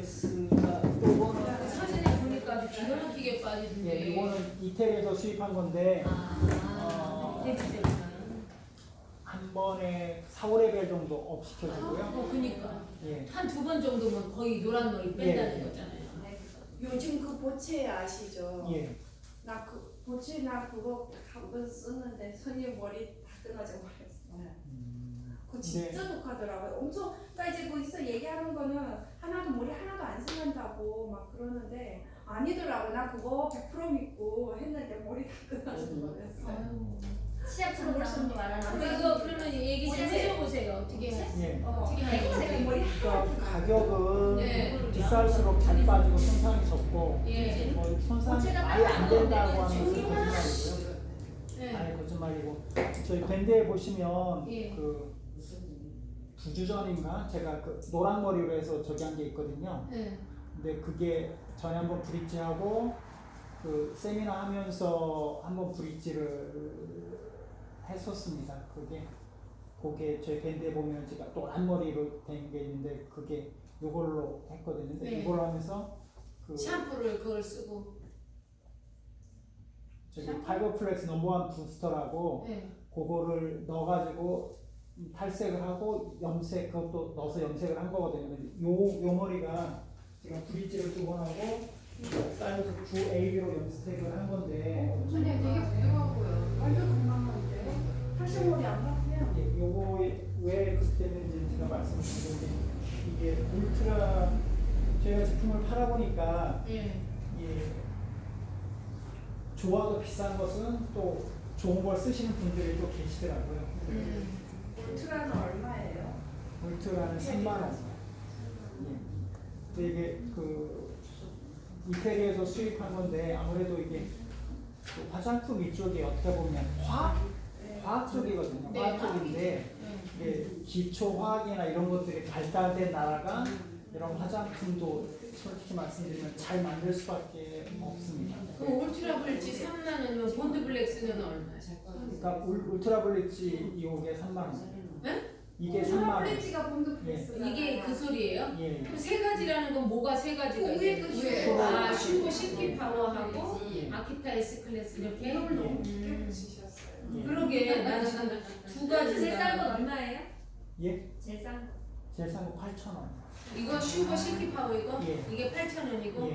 플렉스가 요거는 사진에 보니까 아주 기가 막히게 빠지던데. 예, 이거는 이태리에서 수입한 건데 아, 어, 대비제구나. 한 번에 4, 5레벨 정도 업 시켜주고요. 어, 그니까. 예. 한 두 번 정도면 거의 노란 머리 뺀다는 예. 거잖아요. 요즘 그 보채 아시죠? 예. 나 그 보채 나 그거 한 번 썼는데 선이 머리 다 끊어져 버렸어요. 음, 그거 진짜 독하더라고요. 엄청 그러니까 이제 거기서 얘기하는 거는 하나도 머리 하나도 안 생긴다고 막 그러는데 아니더라고. 나 그거 100% 믿고 했는데 머리 다 끊어져 버렸어요. 아유. 시합처럼 나오는 거 말하는 이거 그러면 얘기 좀 해줘보세요. 어떻게 예. 어, 어떻게 하는 제가 거예요? 머리 그러니까 가격은 네. 비쌀수록 잘 빠지고 손상이 적고 예. 뭐 손상이 아예 안 된다고 하는 것은 거짓말이고요. 네. 아예 거짓말이고 저희 밴드에 보시면 예. 그 두주 전인가 제가 그 노란 머리로 해서 저기 한 게 있거든요. 네. 근데 그게 전에 한번 브릿지하고 그 세미나 하면서 한번 브릿지를 했었습니다. 그게 그게 저희 밴드에 보면 제가 노란 머리로 된 게 있는데 그게 이걸로 했거든요. 근데 네. 이걸로 하면서 그 샴푸를 그걸 쓰고. 저기 샴푸? 파이버 플렉스 넘버원 부스터라고 네. 그거를 넣어가지고 탈색을 하고 염색 그것도 넣어서 염색을 한 거거든요. 근데 요, 요 머리가 제가 브릿지를 두 번 하고 사이즈 9AB로 염색을 한 건데 선이 되게 부드러워요. 완전 건강한데. 사실 머리 안 나쁘면 이게 요거 왜 그때는지 제가 말씀을 드리는데 이게 울트라 저희가 제품을 팔아보니까 예. 이게 좋아도 비싼 것은 또 좋은 걸 쓰시는 분들이 또 계시더라고요. 음. 울트라는 얼마예요? 울트라는 3만 원. 예. 근데 이게 그 이태리에서 수입한 건데 아무래도 이게 그 화장품 이쪽이 어떻게 보면 화학 네. 화학 쪽이거든요. 네, 화학 쪽인데 네. 이게 기초 화학이나 이런 것들이 발달된 나라가 이런 화장품도 솔직히 말씀드리면 잘 만들 수밖에 없습니다. 그 울트라 블리치 3만 원이면 본드 블랙스는 얼마예요? 그러니까 울, 울트라 블리치 이게 3만 원. 네? 이게 3만 원. 플리치가 본드 플렉스. 이게 그 소리예요? 예. 그럼 세 가지라는 건 뭐가 세 가지가 그 있어요? 위에 거 아, 슈퍼 시티 파워하고 예. 아키타 S 클래스 이렇게? 이걸 너무 음. 깊게 붙이셨어요. 예. 그러게 나는 두 가지 제일 싼 건 얼마예요? 예? 제일 싼 거. 제일 싼거 8,000원. 이거 슈퍼 시티 파워 이거? 예. 이게 8,000원이고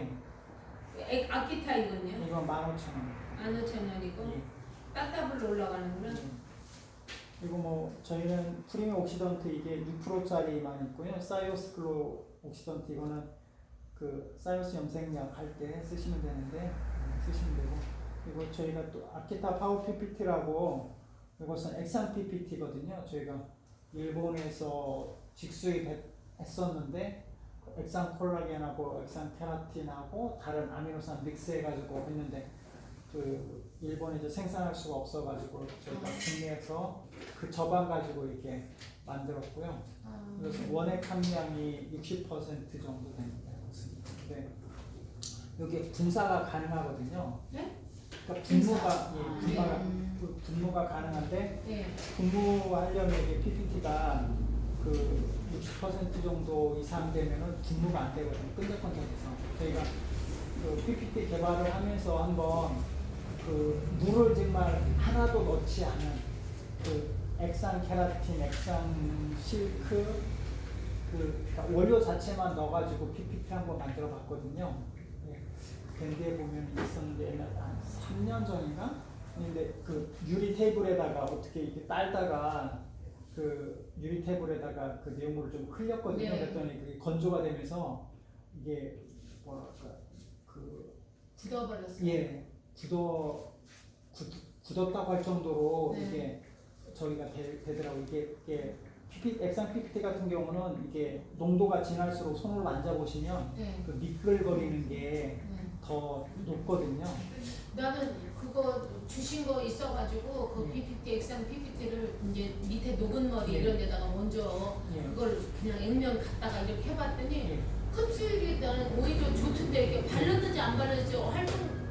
예. 아키타 이건요? 이건 15,000원. 15,000원이고 예. 따따블로 올라가는구나 그리고 뭐 저희는 프리미엄 옥시던트 이게 6%짜리만 있고요. 사이오스 글로 옥시던트 이거는 그 사이오스 염색약 할 때 쓰시면 되는데 음, 쓰시면 되고 그리고 저희가 또 아키타 파워 PPT라고 이것은 액상 PPT거든요. 저희가 일본에서 직수입했었는데 그 액상 콜라겐하고 액상 케라틴하고 다른 아미노산 믹스해가지고 했는데 그 일본에서 생산할 수가 없어가지고 저희가 국내에서 그 저반 가지고 이렇게 만들었고요. 아, 그래서 원액 함량이 60% 정도 됩니다. 근데 여기 분사가 가능하거든요. 네? 그러니까 분무가 예, 아, 분무가 네. 그 가능한데 예. 분무하려면 이게 PPT가 그 60% 정도 이상 되면은 분무가 안 되거든요. 끈적끈적해서 저희가 그 PPT 개발을 하면서 한번 그 물을 정말 하나도 넣지 않은 그 액상 케라틴, 액상 실크 그 그러니까 원료 자체만 넣어가지고 PPT 한번 만들어 봤거든요. 예. 밴드에 보면 있었는데 옛날 한 3년 전인가? 근데 그 유리 테이블에다가 어떻게 이렇게 딸다가 그 유리 테이블에다가 그 내용물을 좀 흘렸거든요. 네. 그랬더니 그게 건조가 되면서 이게 뭐랄까 그 굳어버렸어요 예, 굳어 굳, 굳었다고 할 정도로 네. 이게 저기가 되, 되더라고 이게 이게 PPT, 액상 PPT 같은 경우는 이게 농도가 진할수록 손으로 만져보시면 네. 그 미끌거리는 게 네. 더 높거든요. 나는 그거 주신 거 있어가지고 그 예. PPT 액상 PPT를 이제 밑에 녹은 머리 예. 이런 데다가 먼저 예. 그걸 그냥 액면 갖다가 이렇게 해봤더니 예. 흡수율이 나는 오히려 좋던데 이게 발랐는지 안 발랐는지 활동 그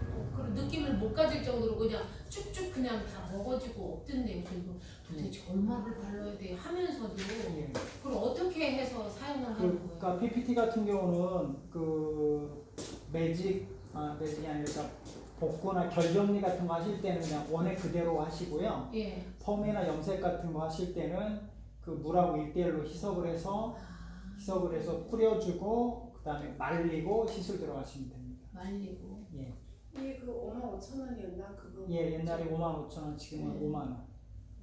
느낌을 못 가질 정도로 그냥 쭉쭉 그냥 다 먹어지고 없던데 그리고 도대체 얼마를 발라야 돼 하면서도 예. 그걸 어떻게 해서 사용을 하는 거예요? 그러니까 PPT 같은 경우는 그 매직 아 매직이 아니라 그러니까 복구나 결정리 같은 거 하실 때는 그냥 원액 그대로 하시고요. 예. 펌이나 염색 같은 거 하실 때는 그 물하고 1대1로 희석을 해서 아, 희석을 해서 뿌려주고 그 다음에 말리고 시술 들어가시면 됩니다. 말리고. 예. 이게 그 5만 5천 원이었나 그거? 예, 옛날에 5만 5천 원, 지금은 네. 5만 원.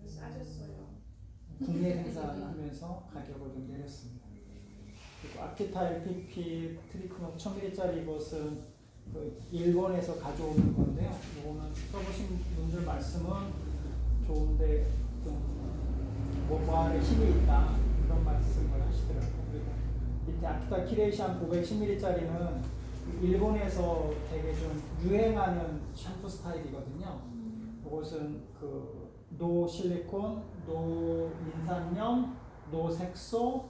싸졌어요. 국내 생산하면서 가격을 좀 내렸습니다. 그리고 아키타일 PP 트리트먼트 1000ml짜리 이것은 그 일본에서 가져오는 건데요. 이거는 써보신 분들 말씀은 좋은데 좀 모발에 힘이 있다 그런 말씀을 하시더라고요. 그리고 밑에 아키타 키레이션 910ml짜리는 일본에서 되게 좀 유행하는 샴푸 스타일이거든요. 이것은 그 노 실리콘, 노 인산염, 노 색소,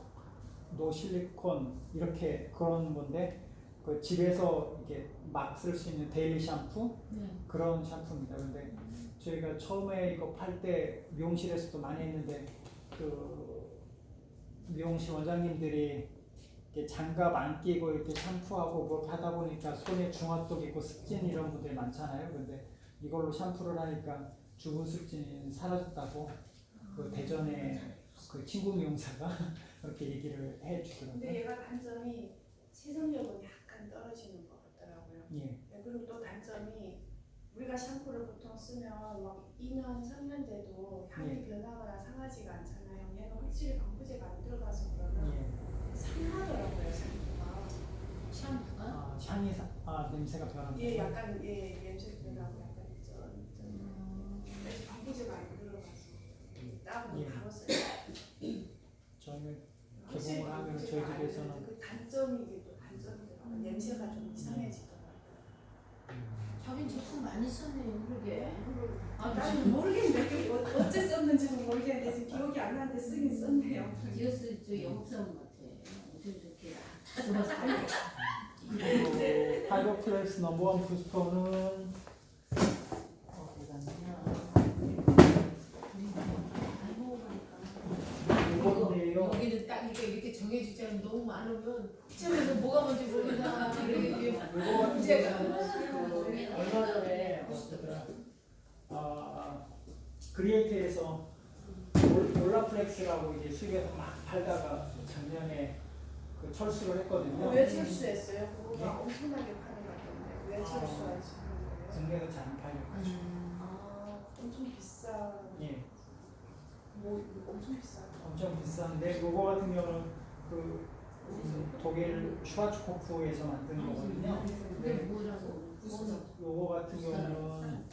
노 실리콘 이렇게 그런 건데 그 집에서 이렇게 막 쓸 수 있는 데일리 샴푸 네. 그런 샴푸입니다. 근데 저희가 처음에 이거 팔 때 미용실에서도 많이 했는데 그 미용실 원장님들이 장갑 안 끼고 이렇게 샴푸하고 뭐 하다 보니까 손에 중화독 있고 습진 이런 분들이 많잖아요. 근데 이걸로 샴푸를 하니까 주부 습진이 사라졌다고 그 대전에 그 친구 미용사가 그렇게 얘기를 근데 해주더라고요. 얘가 단점이 세정력은 약간 떨어지는 것 같더라고요. 예, 네, 그리고 또 단점이 우리가 샴푸를 보통 쓰면 막 2년, 3년 돼도 향이 변하거나 상하지가 않잖아요. 얘는 확실히 방부제가 안 들어가서 그러나 예. 상하더라고요, 샴푸가. 샴푸가? 아, 향이 사, 아 냄새가 변한다. 얘 약간 얘 냄새 변하고 약간 전, 전 음, 그래서 방부제가 안 들어가서 따로 예. 바로 써요. 저희는 확실히 개봉을 하면 방부제가 저희 안 집에서는 되는데 그 단점이 이게 또 단점이더라고요. 냄새가 좀 이상해지더라고요. 자긴 제품 많이 썼네요, 그러게. 아, 나는 모르겠는데 어- 어째 썼는지는 모르겠는데 지금 기억이 안 나는데 쓰긴 썼네요. 디오스 저 영업사원 같아. 어쩜 좋게 다 들어서 알고. 그리고 파이버 플렉스 넘버원 부스터는. 이건데요. 여기는 딱 이렇게 이렇게 정해주지 않으면 너무 많으면 시험에서 뭐가 뭔지 사람들이 이게 이거 같은 문제가. 경우는 그 얼마 전에 아 그리에이트에서 올- 올라플렉스라고 이제 수입해서 막 팔다가 작년에 그 철수를 했거든요. 왜 철수했어요? 그거가 네? 엄청나게 파는 것 같던데 왜 아. 철수하시는 거예요? 국내에서 잘안 팔려가지고. 아 엄청 비싸. 예, 뭐 엄청 비싸. 엄청 비싼데 이거 같은 경우는 그 음, 독일 슈와츠코프에서 만든 거거든요. 그게 네. 뭐라고? 요거 같은 경우는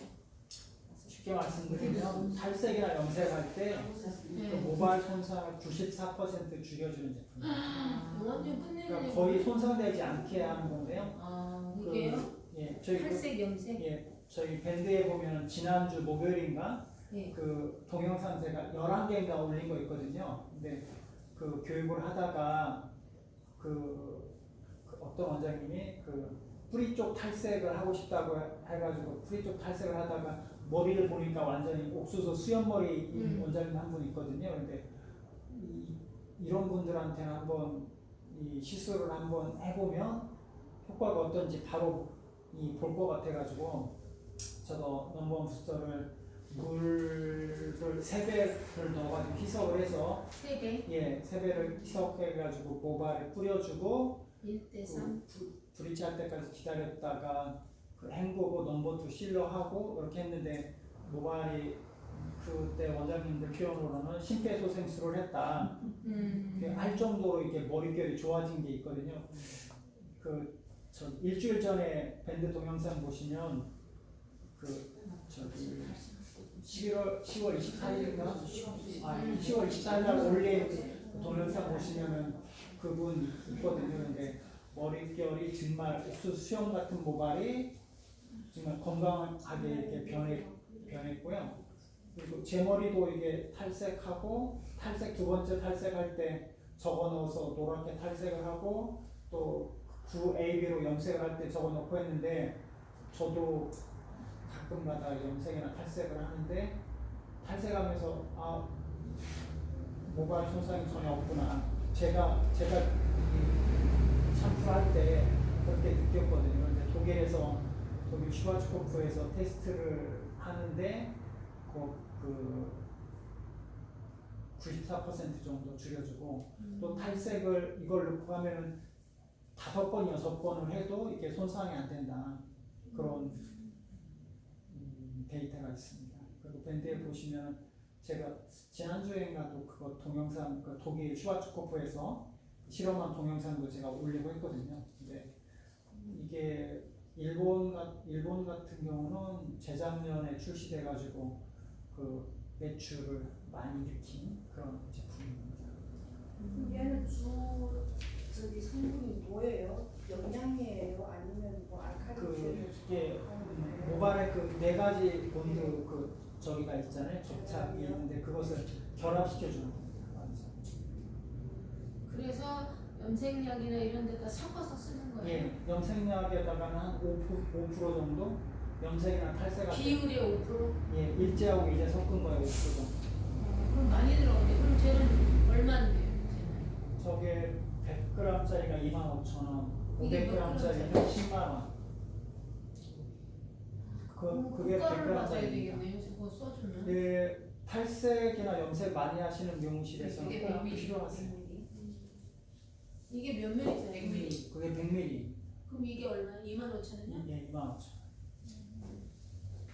쉽게 말씀드리면 탈색이나 염색할 때 그 네. 모발 손상을 94% 줄여주는 제품이에요. 완전 그러니까 끝내는 거의 손상되지 않게 하는 건데요. 아, 그, 이게요? 예, 저희 그, 탈색 염색? 예, 저희 밴드에 보면 지난주 목요일인가 예. 그 동영상 제가 11개인가 올린 거 있거든요. 근데 그 교육을 하다가 그, 그 어떤 원장님이 그 뿌리 쪽 탈색을 하고 싶다고 해- 해가지고 뿌리 쪽 탈색을 하다가 머리를 보니까 완전히 옥수수 수염머리 인 음. 원장님 한 분 있거든요. 근데 이, 이런 분들한테는 한번 이 시술을 한번 해보면 효과가 어떤지 바로 이볼것 같아가지고 저도 넘버원 부스터를 물을 세 배를 넣어가지고 희석을 해서 세 개? 예, 세 배를 희석해가지고 모발에 뿌려주고 1대 3? 그 부- 브릿지 할 때까지 기다렸다가 그 헹구고 넘버 투 실러하고 이렇게 했는데 모발이 그때 원장님들 표현으로는 심폐소생술을 했다. 음. 그할 정도로 이게 머릿결이 좋아진 게 있거든요. 그 저 일주일 전에 밴드 동영상 보시면 그 저기 11월 10월 24일인가 아 10월 24일 날 올린 그 동영상 보시면은 그분 있거든요. 근데 머릿결이 정말 옥수수 수염 같은 모발이 정말 건강하게 이렇게 변해 변했고요. 그리고 제 머리도 이게 탈색하고 탈색 두 번째 탈색할 때 적어 넣어서 노랗게 탈색을 하고 또 9AB로 염색을 할 때 적어 넣고 했는데 저도 가끔가다 염색이나 탈색을 하는데 탈색하면서 아 모발 손상이 전혀 없구나. 제가 제가 이 샴푸할 때 그렇게 느꼈거든요. 근데 독일에서 독일 슈바츠코프에서 테스트를 하는데 그, 그94% 정도 줄여주고 또 탈색을 이걸 넣고 하면은 다섯 번 여섯 번을 해도 이게 손상이 안 된다 그런 음, 데이터가 있습니다. 그리고 밴드에 보시면 제가 지난주에인가도 그거 동영상 그 독일 슈와츠코프에서 실험한 동영상도 제가 올리고 했거든요. 근데 이게 일본 같 일본 같은 경우는 재작년에 출시돼 가지고 그 매출을 많이 일으킨 그런 제품입니다. 얘는 주 저기 성분이 뭐예요? 영양이에요? 아니면 뭐 알칼리 그 이게 음, 모발에 그 네 가지 본드 그 저기가 있잖아요. 접착이 있는데 그것을 결합시켜 주는 겁니다. 그래서 염색약이나 이런 데다 섞어서 쓰는 거예요. 예, 염색약에다가는 한 5%, 5% 정도 염색이나 탈색 같은 비율이 5%? 예, 일제하고 이제 섞은 거에 5% 정도. 어, 그럼 많이 들어오네. 그럼 쟤는 얼마인데요? 쟤는? 저게 100g짜리가 25,000원, 이게 몇 500g짜리는 g짜리? 10만 원. 그 그럼 그게 국가를 받아야 100g짜리입니다. 되겠네요. 써주면. 네, 탈색이나 염색 많이 하시는 미용실에서는 꼭 100mm. 필요하세요. 이게 몇 밀리죠? 100mm. 그게 100ml. 그럼 이게 얼마? 2만 5천 원이요? 예, 25,000원.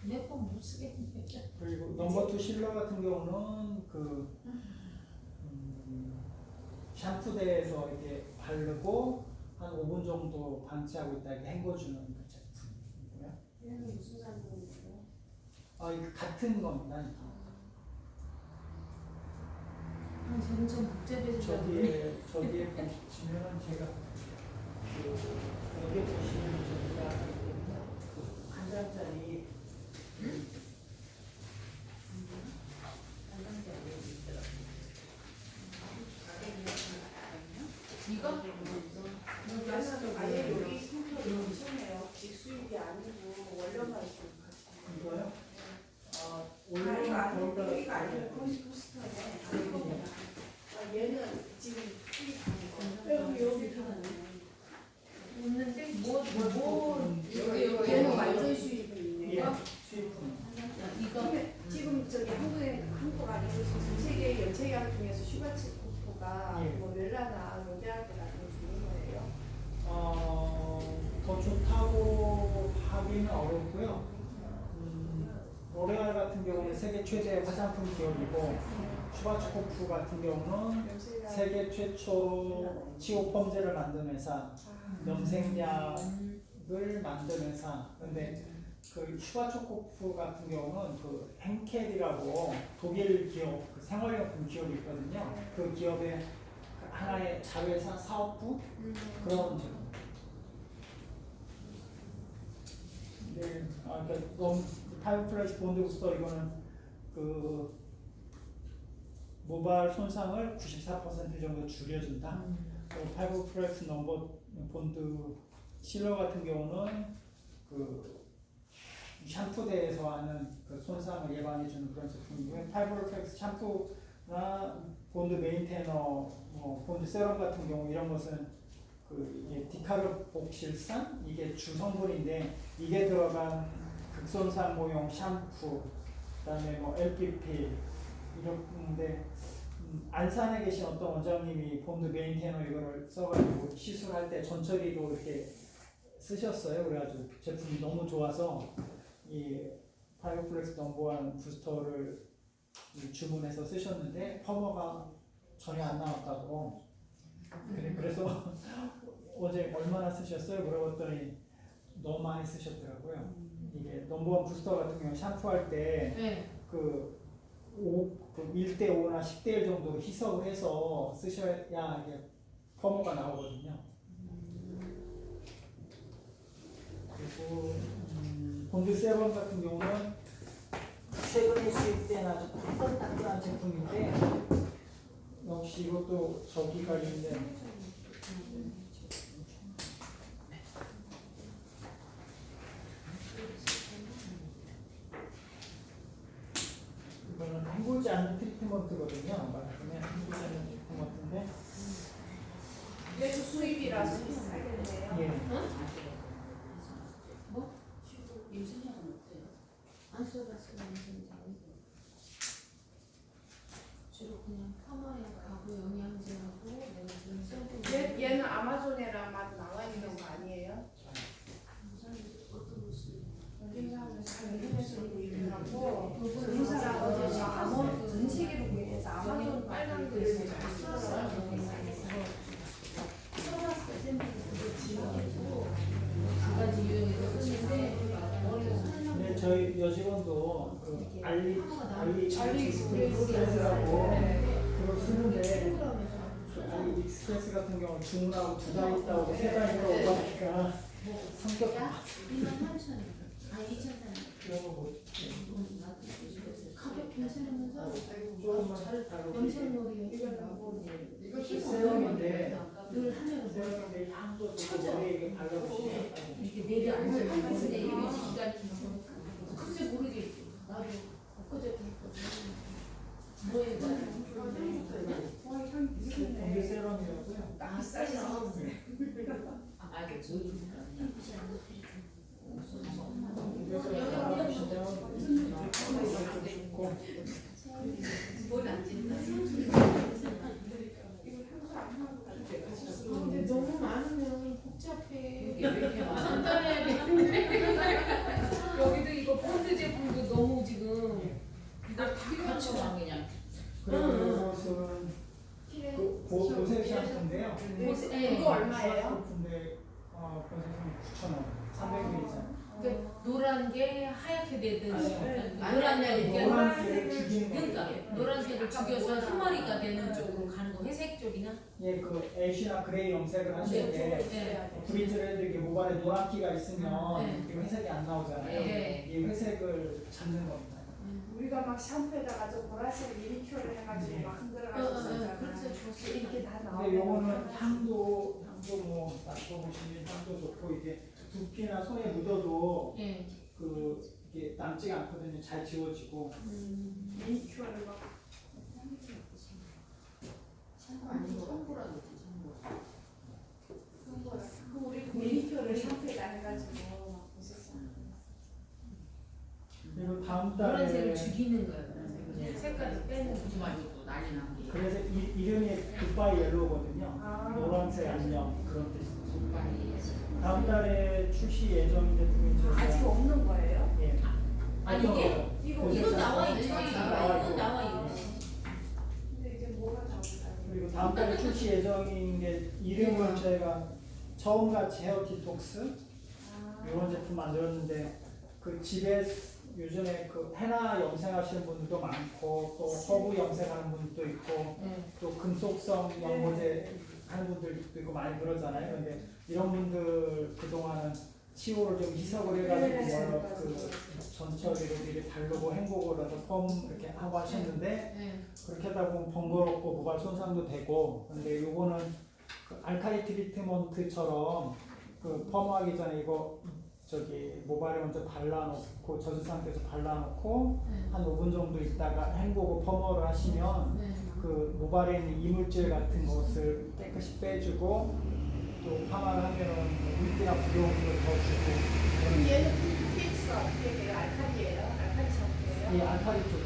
내건 못 쓰겠네. 그리고 넘버 투 실러 같은 경우는 그 음, 샴푸대에서 이렇게 바르고 한 5분 정도 방치하고 있다 이렇게 헹궈주는 그 제품이고요. 얘는 무슨 성분이에요? 아, 이거 같은 겁니다. 이게. 아, 점점 복잡해진다. 저기에 저기에 보시면은 제가 그 여기 보시면 저기가 그한 장짜리 이거? 얘는 아예 여기 성분이 엄청해요. 직수입이 아니고 원료만 있고 이거요? 아, 아 원래는 이거 아니고 거기다 여기가 아니고 거기 부스터네. 아, 얘는 지금 수입 아니고 여기 여기 있는데 뭐, 뭐, 뭐, 여기, 여기, 얘는 여기. 완전 수입이 있네. 예, 요 수입품. 이거? 근데 지금 저기 한국에 한국 아니고 지금 세계 연체약 중에서 슈바츠코프가 예. 뭐 멜라나 요괴할 때 같은 거 주는 거예요. 어, 더 하기는 어렵고요. 음, 로레알 같은 경우는 세계 최대 화장품 기업이고 슈바츠코프 같은 경우는 세계 최초로 치오 펌제를 만든 회사, 아, 염색약을 만든 회사. 근데 그 슈바츠코프 같은 경우는 그 henkel이라고 독일 기업, 그 생활용품 기업이 있거든요. 그 기업의 그 하나의 자회사 사업부 그런 제품. 네, 아, 그러니까 너무 타이플레이스 본드 부스터 이거는 그 모발 손상을 94% 정도 줄여준다. 파이브 프렉스 넘버 본드 실러 같은 경우는 그 샴푸대에서 하는 그 손상을 예방해주는 그런 제품이고요. 파이브 프렉스 샴푸나 본드 메인테너, 뭐 본드 세럼 같은 경우 이런 것은 그 디카르복실산 이게 주 성분인데 이게 들어간 극손상 모용 샴푸, 그다음에 뭐 LPP 이런데 음, 안산에 계신 어떤 원장님이 본드 메인테너 이거를 써가지고 시술할 때 전처리도 이렇게 쓰셨어요. 그래가지고 제품이 너무 좋아서 이 파이오플렉스 넘버원 부스터를 이 주문해서 쓰셨는데 퍼머가 전혀 안 나왔다고. 그래, 그래서 어제 얼마나 쓰셨어요? 물어봤더니 너무 많이 쓰셨더라고요. 이게 넘버원 부스터 같은 경우 샴푸할 때 네. 그 5, 그 1대 5나 10대 1 정도 희석을 해서 쓰셔야 이게 퍼머가 나오거든요. 그리고 음, 본드 세럼 같은 경우는 최근에 수입된 아주 따끈따끈한 제품인데 역시 이것도 저기가 있네. 이거는 헹구지 않는 트리트먼트거든요. 말씀에 헹구지 않는 트리트먼트인데. 이게 수입이라서 비싸겠네요. 예. 뭐? 뭐? 요즘에 안 어때요? 안 써봤어요. 여직원도 그 알리 알리 알리 익스프레스라고 그걸 쓰는데 그 알리 익스프레스 같은 경우 주문하고 두 달 있다고 세 달 있다고 하니까 성격 야 2만 8천원. 아 2천 그런 거 뭐, 괜찮으면서 늘 하면 이게 발라보시면 이렇게 내려 앉아 하는데 유지 기간이 있으니까. 글쎄 모르겠지 나도 엊그저께 했거든 뭐에 와, 향 이게. 세럼이라고요. 아 맞아 저기 그래서 발라보시면 좋고 뭘안 찍나? 근데 너무 많으면 복잡해 왜 이렇게 많아? 간단해야 되는데 여기도 이거 펀드 제품도 너무 지금 이거 다 같이 와 그냥 그리고 이것은 그 보- 보세 샴푸인데요. 네. 그거 얼마예요? 근데 어, 보세 샴푸 9,000원. 300ml. 그 노란 게 하얗게 되듯이 네. 노란색이 이렇게 노란색을 죽이는 그러니까 거예요. 노란색을 죽여서 흰머리가 되는 쪽으로 가는 거 회색 쪽이나 예, 그 애쉬나 그레이 염색을 하실 때 네. 브릿지를 해드리게 모발에 노란 기가 있으면 네. 이게 회색이 안 나오잖아요. 네. 이 회색을 잡는 겁니다. 우리가 막 샴푸에다가 저 보라색 미니큐어를 해가지고 막 흔들어가지고. 그래서 좋았어. 이렇게 다 근데 나오고. 요거는 향도 향도 뭐 맡아보시면 향도 좋고 이게 두피나 손에 묻어도 예. 그 이게 남지가 않거든요. 잘 지워지고 미니큐어를 막 샴푸 아닌 거 샴푸라도 돼 거라. 그 우리 해가지고 막 보셨잖아요. 그리고 다음 노란색을 달에 죽이는 거예요. 색깔을 빼는 보지 말고 또 난리 난 게 그래서 이, 이름이 굿바이 옐로우거든요. 아. 노란색 안녕 그런. 빨리 다음 달에 출시 예정인 제품이 아직 저희가 없는 거예요? 예. 아, 이게? 이거. 이건 나와 있지. 나와 이건 있고. 나와 있지. 근데 이제 뭐가 나올까? 그리고 다음 달에 출시 예정인 게 이름을 저희가 처음같이 헤어 디톡스 아. 이런 제품 만들었는데 그 집에 요즘에 그 헤나 염색하시는 분들도 많고 또 허브 염색하는 분들도 있고 네. 또 금속성 연고제 하는 분들도 있고 많이 그러잖아요. 근데 이런 분들 그동안은 치호를 좀 희석을 해가지고 네, 뭐 맞아요. 그 전처리로 미리 바르고 헹구고 해서 펌 이렇게 하고 하셨는데 네. 그렇게 하다 보면 번거롭고 모발 손상도 되고 근데 요거는 그 알카리 트리트먼트처럼 그 펌하기 전에 이거 저기 모발에 먼저 발라놓고 젖은 상태에서 발라놓고 네. 한 5분 정도 있다가 헹구고 펌어를 하시면 네. 그 모발에 있는 이물질 같은 것을 깨끗이 빼주고 또 파마를 하면은 물기나 부드러움을 더 주고 그럼 얘는 pH가 어떻게 돼요? 알칼리예요? 알칼리 샴푸예요? 이 알카리 쪽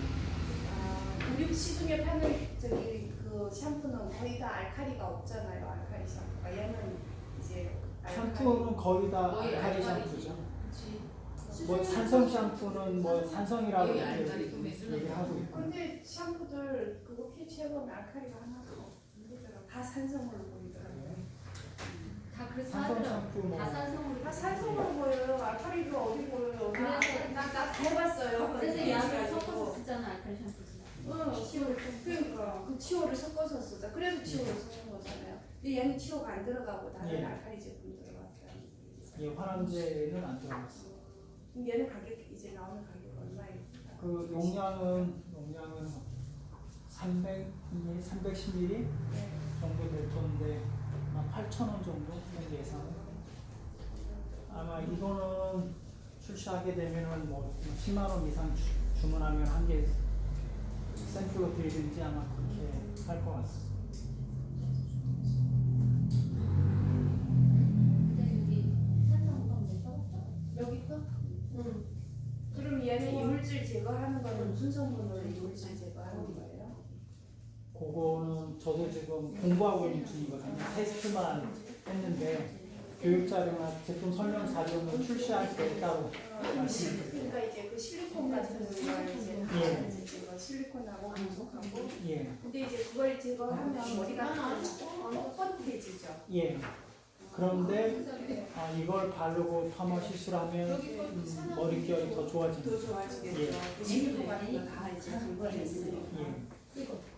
아, 우리 시중에 파는 저기 그 샴푸는 거의 다 알칼리가 없잖아요. 알칼리 샴푸가 얘는 이제 샴푸는 거의 다 거의 알카리. 샴푸죠. 그치. 뭐 산성 샴푸는 뭐 산성이라고 이렇게 좀 얘기하고 있고 근데 샴푸들 그거 해보면 알칼리가 하나도 없더라고. 다 산성으로 보이더라고요. 다 그래서 산성 하더라고. 샴푸 뭐 다 산성으로. 다 산성으로 보여요. 알칼리도 어디 보여요? 나- 그래서- 나, 나 해봤어요. 그래서 약을. 섞어서 쓰잖아 알칼리 샴푸 쓰 응, 치오를 그러니까 그 치오를 섞어서 쓰자. 그래서 치오를 쓰는 거잖아요. 근데 얘는 치오가 안 들어가고 다른 예. 알칼리 제품 들어갔어요. 이 화랑제는 안 들어갔어. 그럼 얘는 가격 이제 나오는 가격 얼마예요? 그 용량은 용량은 300, 310ml 네. 정도 될 건데 아마 8,000원 정도 는 예상. 아마 이거는 출시하게 되면은 뭐 10만 원 이상 주, 주문하면 한 개 샘플로 드리든지 아마 그렇게 할 것 같습니다. 여기 거? 응. 그럼 얘는 이물질 제거하는 거는 무슨 성분으로 이물질 제거하는 거예요? 그거는 저도 지금 공부하고 있는 중이거든요. 테스트만 했는데 교육 자료나 제품 설명 자료는 출시할 때 따로 말씀드릴게요. 그러니까 이제 그 실리콘 같은 걸 이제 예. 하는 제거 실리콘하고 금속하고 예, 근데 이제 그걸 제거하면 머리가 뻣뻣해지죠. 예. 그런데 아, 이걸 바르고 파마 시술하면 음, 머릿결이 더 좋아집니다. 더 좋아지겠죠. 예. 그 실리콘 같은 거다 이제. 예. 이거. 이거 이거 그리고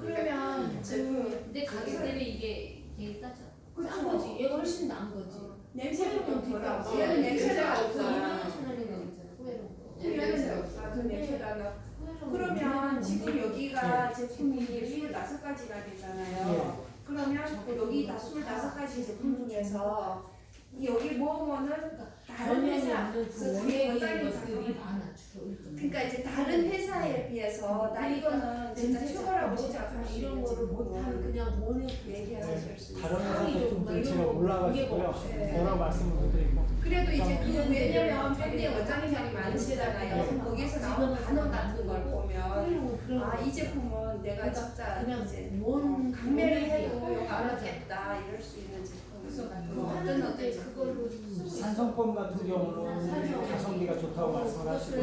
그러면 그 근데 가격 대비 이게 되게 싸죠. 싼 거지. 얘가 훨씬 나은 거지. 냄새도 좀 덜하고 어, 얘는 냄새가 냄새가 없어. 없어. 2만 원짜리 거 있잖아. 꾸에롱 거. 냄새 없어. 그 냄새가 나. 그러면 지금 여기가 예. 제품이 25가지가 되잖아요. 그러면 여기 다 25가지 제품 중에서 여기 모으면은 다른 전혀 회사 없는 그그 원액인 원장님 많아 주로. 그러니까 이제 다른 회사에 비해서 나 이거는 진짜 최고라고 생각할 수 이런 거를 못하는 제품을 그냥 원액 얘기하실 수 있어요. 다른 회사 제품들 제가 없어요. 뭐라고 말씀을 못 드리고. 그래도 이제 그 왜냐면 밴드에 원장님이 많으시잖아요. 거기서 나온 단어 같은 걸 보면 아 거. 이 제품은 내가 그러니까 진짜 그냥 이제 원 강매를 원액이야. 해도. 알아겠다 이럴 수 있는 제품. 그래서 뭐 어떤 어떤. 그걸로. 산성법 같은 경우는 가성비가 좋다고 말씀하시고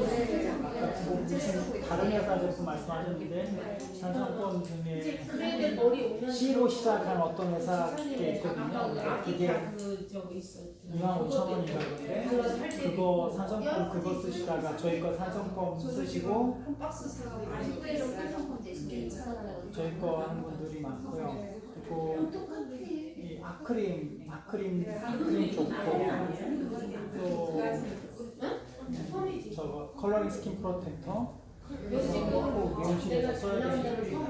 아까 지금 무슨 다른 회사 제품 말씀하셨는데 산성법 이제 중에 C로 시작한 어떤 회사 게 있거든요. 그게 그 저거 있어. 2만 5천 원인가 그런데 그거 산성법 그거 쓰시다가 저희 거 산성법 쓰시고 썼다고. 저희 거 하는 분들이 많고요. 그리고 이 아크림, 아 크림, 아크림 쪽도 또 펌이지. 저거 컬러링 스킨 프로텍터? 지금 꼭 미용실에서 내가 써야 되는 대로